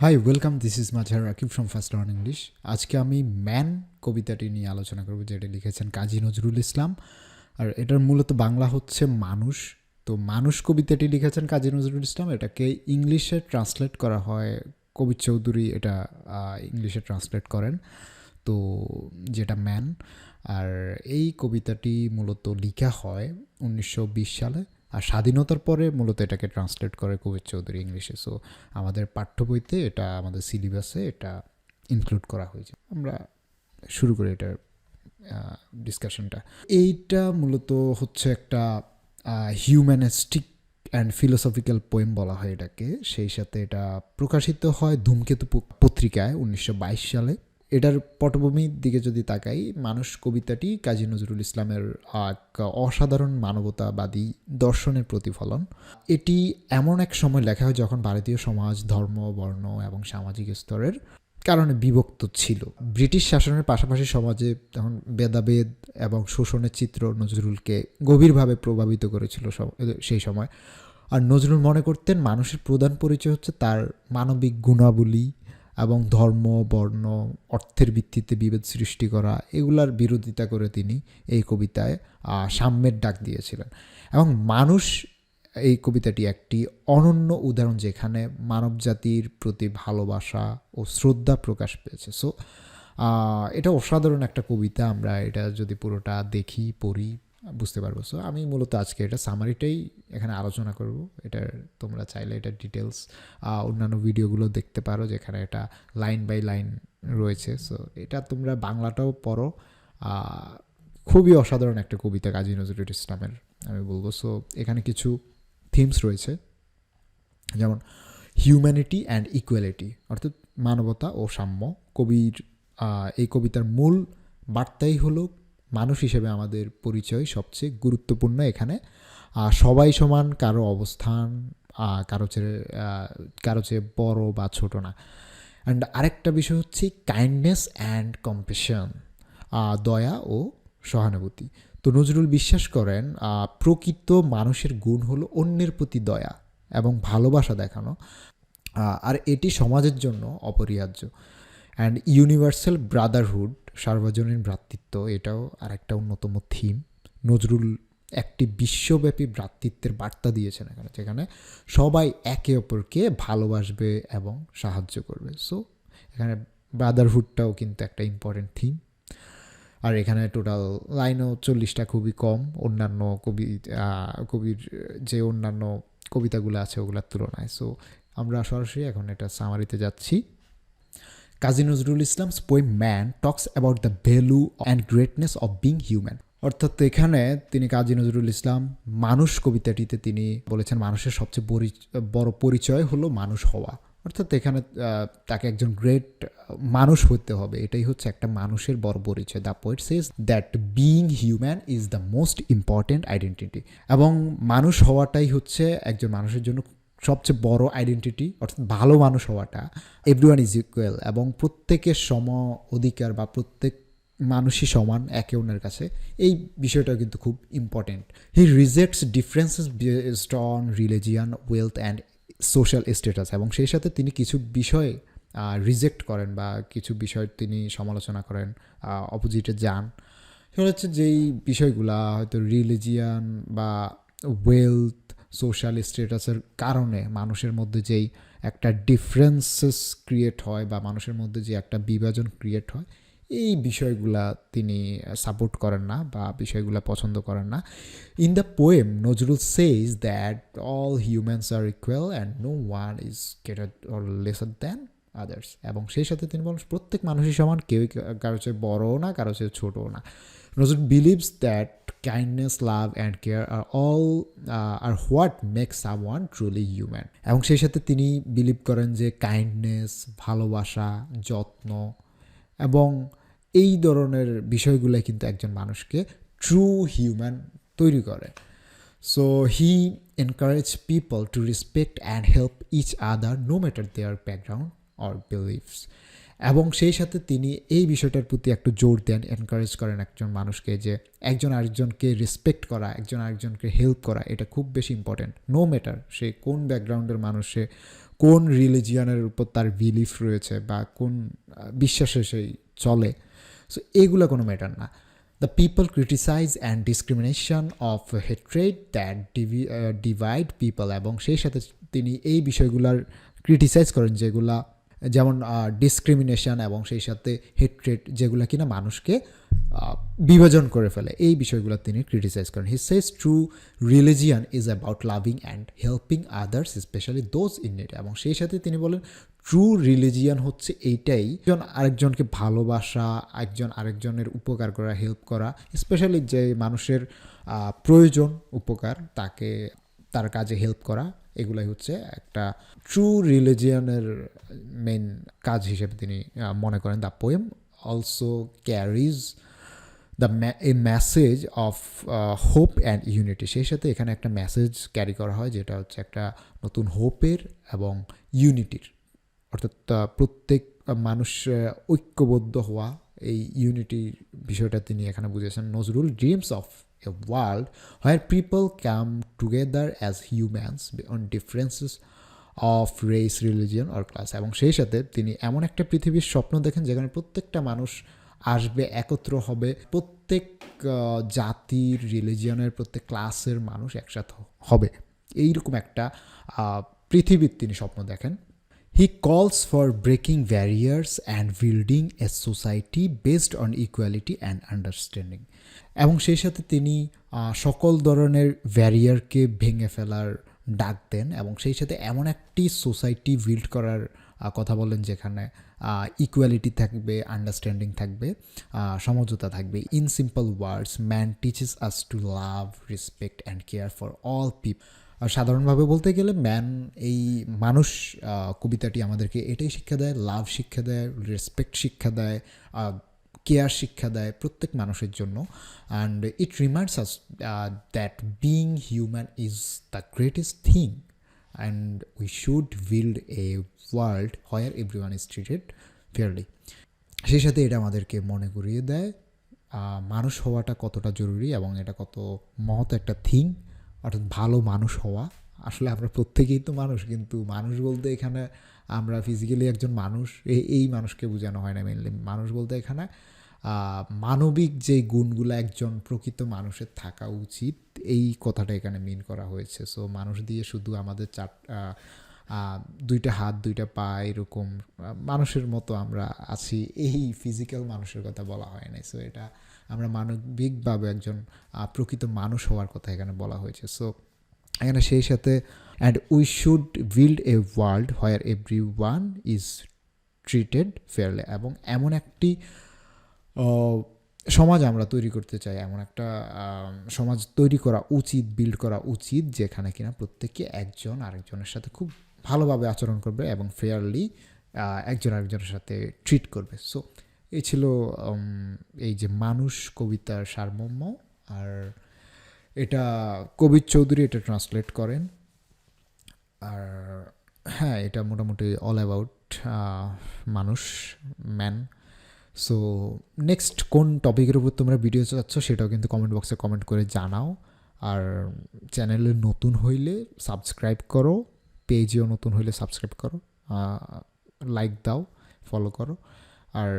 Hi welcome this is Mazhar Rakib from first learn English আজকে আমি man কবিতাটি নিয়ে আলোচনা করব, যেটা লিখেছেন কাজী নজরুল ইসলাম। আর এটার মূলত বাংলা হচ্ছে মানুষ। তো মানুষ কবিতাটি লিখেছেন কাজী নজরুল ইসলাম। এটাকে ইংলিশে ট্রান্সলেট করা হয়। কবির চৌধুরী এটা ইংলিশে ট্রান্সলেট করেন। তো যেটা ম্যান। আর এই কবিতাটি মূলত লেখা হয় উনিশশো বিশ সালে। আর স্বাধীনতার পরে মূলত এটাকে ট্রান্সলেট করে কবির চৌধুরী ইংলিশে। সো আমাদের পাঠ্য বইতে এটা আমাদের সিলেবাসে এটা ইনক্লুড করা হয়েছে। আমরা শুরু করি এটার ডিসকাশনটা এইটা মূলত হচ্ছে একটা হিউম্যানিস্টিক অ্যান্ড ফিলোসফিক্যাল পোয়েম বলা হয় এটাকে। সেই সাথে এটা প্রকাশিত হয় ধূমকেতু পত্রিকায় উনিশশো বাইশ সালে। এটার পটভূমির দিকে যদি তাকাই, মানুষ কবিতাটি কাজী নজরুল ইসলামের এক অসাধারণ মানবতাবাদী দর্শনের প্রতিফলন। এটি এমন এক সময় লেখা হয় যখন ভারতীয় সমাজ, ধর্ম, বর্ণ এবং সামাজিক স্তরের কারণে বিভক্ত ছিল। ব্রিটিশ শাসনের পাশাপাশি সমাজে তখন ভেদাভেদ এবং শোষণের চিত্র নজরুলকে গভীরভাবে প্রভাবিত করেছিল সেই সময়। আর নজরুল মনে করতেন মানুষের প্রধান পরিচয় হচ্ছে তার মানবিক গুণাবলী এবং ধর্ম, বর্ণ, অর্থের ভিত্তিতে বিভেদ সৃষ্টি করা, এগুলার বিরোধিতা করে তিনি এই কবিতায় সাম্যের ডাক দিয়েছিলেন। এবং মানুষ এই কবিতাটি একটি অনন্য উদাহরণ যেখানে মানব জাতির প্রতি ভালোবাসা ও শ্রদ্ধা প্রকাশ পেয়েছে। সো এটা অসাধারণ একটা কবিতা। আমরা এটা যদি পুরোটা দেখি, পড়ি বুঝতে পারব। সো আমি মূলত আজকে এটা সামারিটাই এখানে আলোচনা করব। এটার তোমরা চাইলে এটা ডিটেলস অন্যান্য ভিডিওগুলো দেখতে পারো যেখানে এটা লাইন বাই লাইন রয়েছে। সো এটা তোমরা বাংলাটাও পড়ো। খুবই অসাধারণ একটা কবিতা কাজী নজরুল ইসলামের, আমি বলব। সো এখানে কিছু থিমস রয়েছে। যেমন হিউম্যানিটি অ্যান্ড ইকুয়ালিটি অর্থাৎ মানবতা ও সাম্য। কবির এই কবিতার মূল বার্তাই হলো মানুষ হিসেবে আমাদের পরিচয় সবচেয়ে গুরুত্বপূর্ণ এখানে। সবাই সমান, কারও অবস্থান কারও চেয়ে কারও চেয়ে বড় বা ছোট না। অ্যান্ড আরেকটা বিষয় হচ্ছে কাইন্ডনেস অ্যান্ড কম্পেশন দয়া ও সহানুভূতি। তো নজরুল বিশ্বাস করেন প্রকৃত মানুষের গুণ হলো অন্যের প্রতি দয়া এবং ভালোবাসা দেখানো। আর এটি সমাজের জন্য অপরিহার্য। অ্যান্ড ইউনিভার্সাল ব্রাদারহুড সার্বজনীন ভ্রাতৃত্ব, এটাও আর একটা অন্যতম থিম নজরুল একটি বিশ্বব্যাপী ভ্রাতৃত্বের বার্তা দিয়েছেন এখানে, যেখানে সবাই একে অপরকে ভালোবাসবে এবং সাহায্য করবে। সো এখানে ব্রাদারহুডটাও কিন্তু একটা ইম্পর্টেন্ট থিম আর এখানে টোটাল লাইনও চল্লিশটা খুবই কম। অন্যান্য কবি কবির যে অন্যান্য কবিতাগুলো আছে, ওগুলোর তুলনায়। সো আমরা সরাসরি এখন এটা সামারিতে যাচ্ছি। Kazi Nazrul Islam's poem man talks about the value and greatness of being human. অর্থাৎ এখানে তিনি কাজী নজরুল ইসলাম মানুষ কবিতাটিতে তিনি বলেছেন, মানুষের সবচেয়ে বড় পরিচয় হলো মানুষ হওয়া। অর্থাৎ এখানে তাকে একজন গ্রেট মানুষ হতে হবে। এটাই হচ্ছে একটা মানুষের বড় পরিচয়। The poet says that being human is the most important identity. এবং মানুষ হওয়াটাই হচ্ছে একজন মানুষের জন্য সবচেয়ে বড় আইডেন্টিটি অর্থাৎ ভালো মানুষ হওয়াটা এভরিওয়ান ইজ ইকুয়াল এবং প্রত্যেকের সম অধিকার বা প্রত্যেক মানুষই সমান একে অন্যের কাছে, এই বিষয়টা কিন্তু খুব important he rejects differences based on religion wealth and social status এবং সেই সাথে তিনি কিছু বিষয় রিজেক্ট করেন বা কিছু বিষয় তিনি সমালোচনা করেন অপোজিটে যান। সেটা হচ্ছে যেই বিষয়গুলা, হয়তো রিলিজিয়ান বা ওয়েলথ সোশ্যাল স্ট্যাটাসের কারণে মানুষের মধ্যে যেই একটা ডিফারেন্সেস ক্রিয়েট হয় বা মানুষের মধ্যে যে একটা বিভাজন ক্রিয়েট হয়, এই বিষয়গুলা তিনি সাপোর্ট করেন না বা বিষয়গুলা পছন্দ করেন না। In the poem Nazrul says that all humans are equal and no one is greater or lesser than others এবং সেই সাথে তিনি বলেন, প্রত্যেক মানুষই সমান, কেউই কারও চেয়ে বড়ও না কারও চেয়ে ছোটও না। Nazrul believes that kindness love and care are all are what makes someone truly human এবং সেই সাথে তিনি বিলিভ করেন যে কাইন্ডনেস ভালোবাসা, যত্ন এবং এই ধরনের বিষয়গুলো কিন্তু একজন মানুষকে ট্রু হিউম্যান তৈরি করে। So he encourages people to respect and help each other no matter their background or beliefs এবং সেই সাথে তিনি এই বিষয়টার প্রতি একটু জোর দেন এনকারেজ করেন একজন মানুষকে যে একজন আরেকজনকে রেসপেক্ট করা, একজন আরেকজনকে হেল্প করা, এটা খুব বেশি ইম্পর্টেন্ট নো ম্যাটার সে কোন ব্যাকগ্রাউন্ডের মানুষ, সে কোন রিলিজিয়ানের উপর তার বিলিফ রয়েছে বা কোন বিশ্বাসে সেই চলে সো এগুলো কোনো ম্যাটার না। The people criticize and discrimination of hatred that divide people এবং সেই সাথে তিনি এই বিষয়গুলার ক্রিটিসাইজ করেন যেগুলা যেমন ডিসক্রিমিনেশন এবং সেই সাথে হেট্রেড যেগুলো কিনা মানুষকে বিভাজন করে ফেলে। এই বিষয়গুলো তিনি ক্রিটিসাইজ করেন। He says true religion is about loving and helping others especially those in need এবং সেই সাথে তিনি বলেন ট্রু রিলিজিয়ান হচ্ছে এইটাই, একজন আরেকজনকে ভালোবাসা, একজন আরেকজনের উপকার করা হেল্প করা স্পেশালি যে মানুষের প্রয়োজন, উপকার, তাকে, তার কাজে হেল্প করা। এগুলাই হচ্ছে একটা ট্রু রিলিজিয়ানের মেন কাজ হিসেবে তিনি মনে করেন the poem also carries the a message of hope and unity সেই সাথে এখানে একটা মেসেজ ক্যারি করা হয় যেটা হচ্ছে একটা নতুন হোপের এবং ইউনিটির অর্থাৎ প্রত্যেক মানুষ ঐক্যবদ্ধ হওয়া এই ইউনিটির বিষয়টা তিনি এখানে বুঝেছেন Nazrul dreams of a world where people come together as humans on differences of race religion or class এবং সেই সাথে তিনি এমন একটা পৃথিবীর স্বপ্ন দেখেন যেখানে প্রত্যেকটা মানুষ আসবে, একত্র হবে, প্রত্যেক জাতির, রিলিজিয়নের, প্রত্যেক ক্লাসের মানুষ একসাথে হবে। এইরকম একটা পৃথিবীর তিনি স্বপ্ন দেখেন। He calls for breaking barriers and building a society based on equality and understanding এবং সেই সাথে তিনি সকল ধরনের ব্যারিয়ারকে ভেঙে ফেলার ডাক দেন এবং সেই সাথে এমন একটি সোসাইটি বিল্ড করার কথা বলেন যেখানে ইকুয়ালিটি থাকবে আন্ডারস্ট্যান্ডিং থাকবে সমঝোতা থাকবে। In simple words man teaches us to love respect and care for all people আর সাধারণভাবে বলতে গেলে ম্যান, এই মানুষ কবিতাটি আমাদেরকে এটাই শিক্ষা দেয়, লাভ শিক্ষা দেয় রেসপেক্ট শিক্ষা দেয় কেয়ার শিক্ষা দেয় প্রত্যেক মানুষের জন্য। And it reminds us that being human is the greatest thing and we should build a world where everyone is treated fairly সেই সাথে এটা আমাদেরকে মনে করিয়ে দেয় মানুষ হওয়াটা কতটা জরুরি এবং এটা কত মহৎ একটা থিং অর্থাৎ ভালো মানুষ হওয়া। আসলে আমরা প্রত্যেকেই তো মানুষ, কিন্তু মানুষ বলতে এখানে আমরা ফিজিক্যালি একজন মানুষ এই মানুষকে বোঝানো হয় না মেনলি মানুষ বলতে এখানে মানবিক যে গুণগুলো একজন প্রকৃত মানুষের থাকা উচিত, এই কথাটা এখানে মিন করা হয়েছে। সো মানুষ দিয়ে শুধু আমাদের চার দুইটা হাত, দুইটা পা এরকম মানুষের মতো আমরা আছি, এই ফিজিক্যাল মানুষের কথা বলা হয় নাই। সো এটা আমরা মানবিকভাবে একজন প্রকৃত মানুষ হওয়ার কথা এখানে বলা হয়েছে। সো এখানে সেই সাথে and we should build a world where everyone is treated fairly এবং এমন একটি সমাজ আমরা তৈরি করতে চাই। এমন একটা সমাজ তৈরি করা উচিত বিল্ড করা উচিত, যেখানে কিনা প্রত্যেকে একজন আরেকজনের সাথে খুব ভালোভাবে আচরণ করবে এবং ফেয়ারলি একজন আরেকজনের সাথে ট্রিট করবে। সো এই ছিল এই যে মানুষ কবিতার সারমর্ম, আর এটা কবির চৌধুরী এটা ট্রান্সলেট করেন। আর হ্যাঁ এটা মোটামুটি অল অ্যাবাউট মানুষ ম্যান সো নেক্সট কোন টপিকের উপর তোমরা ভিডিও চাচ্ছ সেটাও কিন্তু কমেন্ট বক্সে কমেন্ট করে জানাও। আর চ্যানেলে নতুন হইলে সাবস্ক্রাইব করো পেজেও নতুন হইলে সাবস্ক্রাইব করো লাইক দাও ফলো করো। আর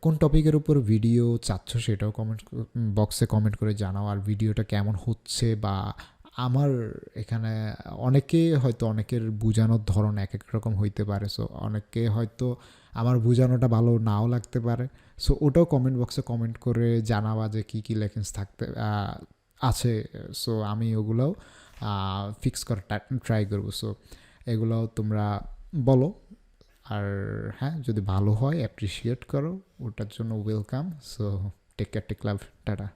কোন টপিকের উপর ভিডিও চাচ্ছ সেটাও কমেন্ট বক্সে কমেন্ট করে জানাও। আর ভিডিওটা কেমন হচ্ছে বা আমার এখানে অনেকে হয়তো অনেকের বোঝানোর ধরন এক এক রকম হইতে পারে। সো অনেকে হয়তো আমার বোঝানোটা ভালো নাও লাগতে পারে। সো ওটাও কমেন্ট বক্সে কমেন্ট করে জানাবা যে কী কী লেখেন্স থাকতে আছে। সো আমি ওগুলোও ফিক্স করার ট্রাই করব। সো এগুলোও তোমরা বলো। আর হ্যাঁ যদি ভালো হয় অ্যাপ্রিসিয়েট করো, ওটার জন্য welcome so take care take love tata.